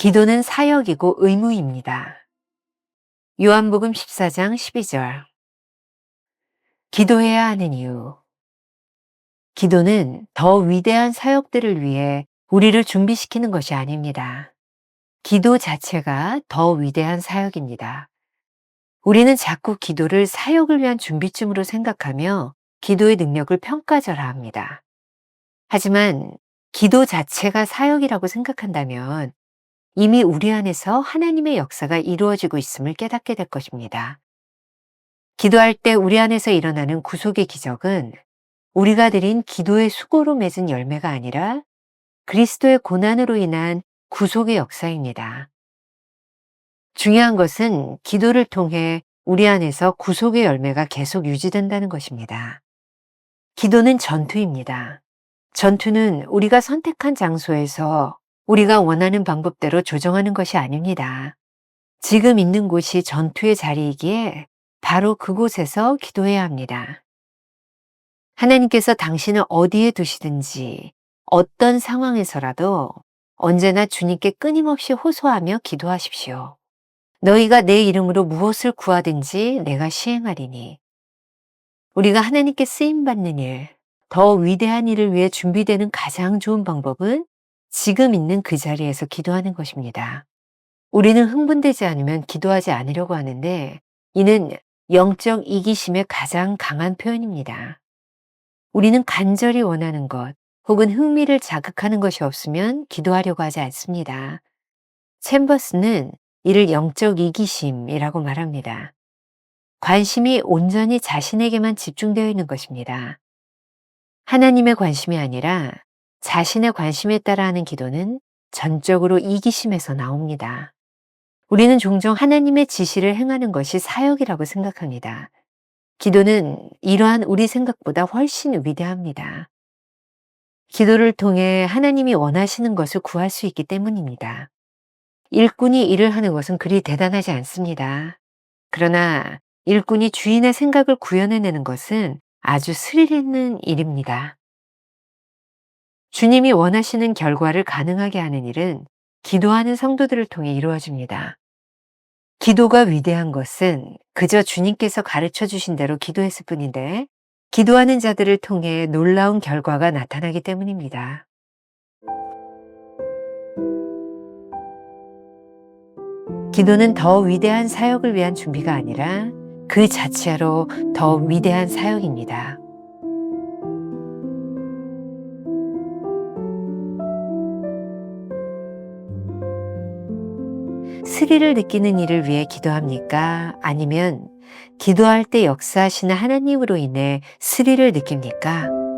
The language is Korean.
기도는 사역이고 의무입니다. 요한복음 14장 12절. 기도해야 하는 이유. 기도는 더 위대한 사역들을 위해 우리를 준비시키는 것이 아닙니다. 기도 자체가 더 위대한 사역입니다. 우리는 자꾸 기도를 사역을 위한 준비쯤으로 생각하며 기도의 능력을 평가절하합니다. 하지만 기도 자체가 사역이라고 생각한다면 이미 우리 안에서 하나님의 역사가 이루어지고 있음을 깨닫게 될 것입니다. 기도할 때 우리 안에서 일어나는 구속의 기적은 우리가 드린 기도의 수고로 맺은 열매가 아니라 그리스도의 고난으로 인한 구속의 역사입니다. 중요한 것은 기도를 통해 우리 안에서 구속의 열매가 계속 유지된다는 것입니다. 기도는 전투입니다. 전투는 우리가 선택한 장소에서 우리가 원하는 방법대로 조정하는 것이 아닙니다. 지금 있는 곳이 전투의 자리이기에 바로 그곳에서 기도해야 합니다. 하나님께서 당신을 어디에 두시든지 어떤 상황에서라도 언제나 주님께 끊임없이 호소하며 기도하십시오. 너희가 내 이름으로 무엇을 구하든지 내가 시행하리니. 우리가 하나님께 쓰임받는 일, 더 위대한 일을 위해 준비되는 가장 좋은 방법은 지금 있는 그 자리에서 기도하는 것입니다. 우리는 흥분되지 않으면 기도하지 않으려고 하는데 이는 영적 이기심의 가장 강한 표현입니다. 우리는 간절히 원하는 것 혹은 흥미를 자극하는 것이 없으면 기도하려고 하지 않습니다. 챔버스는 이를 영적 이기심이라고 말합니다. 관심이 온전히 자신에게만 집중되어 있는 것입니다. 하나님의 관심이 아니라 자신의 관심에 따라 하는 기도는 전적으로 이기심에서 나옵니다. 우리는 종종 하나님의 지시를 행하는 것이 사역이라고 생각합니다. 기도는 이러한 우리 생각보다 훨씬 위대합니다. 기도를 통해 하나님이 원하시는 것을 구할 수 있기 때문입니다. 일꾼이 일을 하는 것은 그리 대단하지 않습니다. 그러나 일꾼이 주인의 생각을 구현해내는 것은 아주 스릴 있는 일입니다. 주님이 원하시는 결과를 가능하게 하는 일은 기도하는 성도들을 통해 이루어집니다. 기도가 위대한 것은 그저 주님께서 가르쳐 주신 대로 기도했을 뿐인데 기도하는 자들을 통해 놀라운 결과가 나타나기 때문입니다. 기도는 더 위대한 사역을 위한 준비가 아니라 그 자체로 더 위대한 사역입니다. 스릴을 느끼는 일을 위해 기도합니까? 아니면 기도할 때 역사하시는 하나님으로 인해 스릴을 느낍니까?